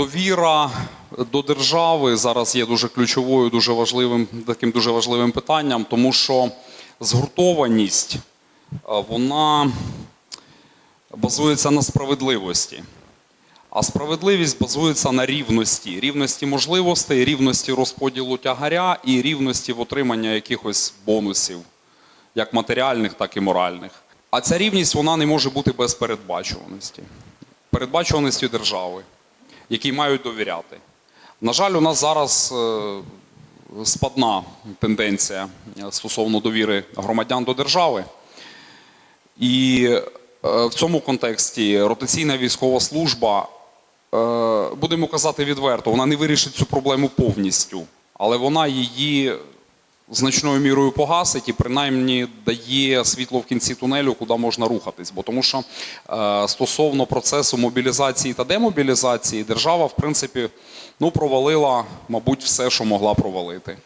Довіра до держави зараз є дуже ключовою, дуже важливим, таким дуже важливим питанням, тому що згуртованість е, вона базується на справедливості. А справедливість базується на рівності, рівності можливостей, рівності розподілу тягаря і рівності в отримання якихось бонусів, як матеріальних, так і моральних. А ця рівність вона не може бути без передбачуваності, передбачуваності держави, якій мають довіряти. На жаль, у нас зараз е, спадна тенденція е, стосовно довіри громадян до держави. І е, в цьому контексті ротаційна військова служба, будемо казати відверто, вона не вирішить цю проблему повністю, але вона її значною мірою погасить і принаймні дає світло в кінці тунелю, куди можна рухатись. Бо тому що е, стосовно процесу мобілізації та демобілізації, держава, в принципі, ну, провалила, мабуть, все, що могла провалити.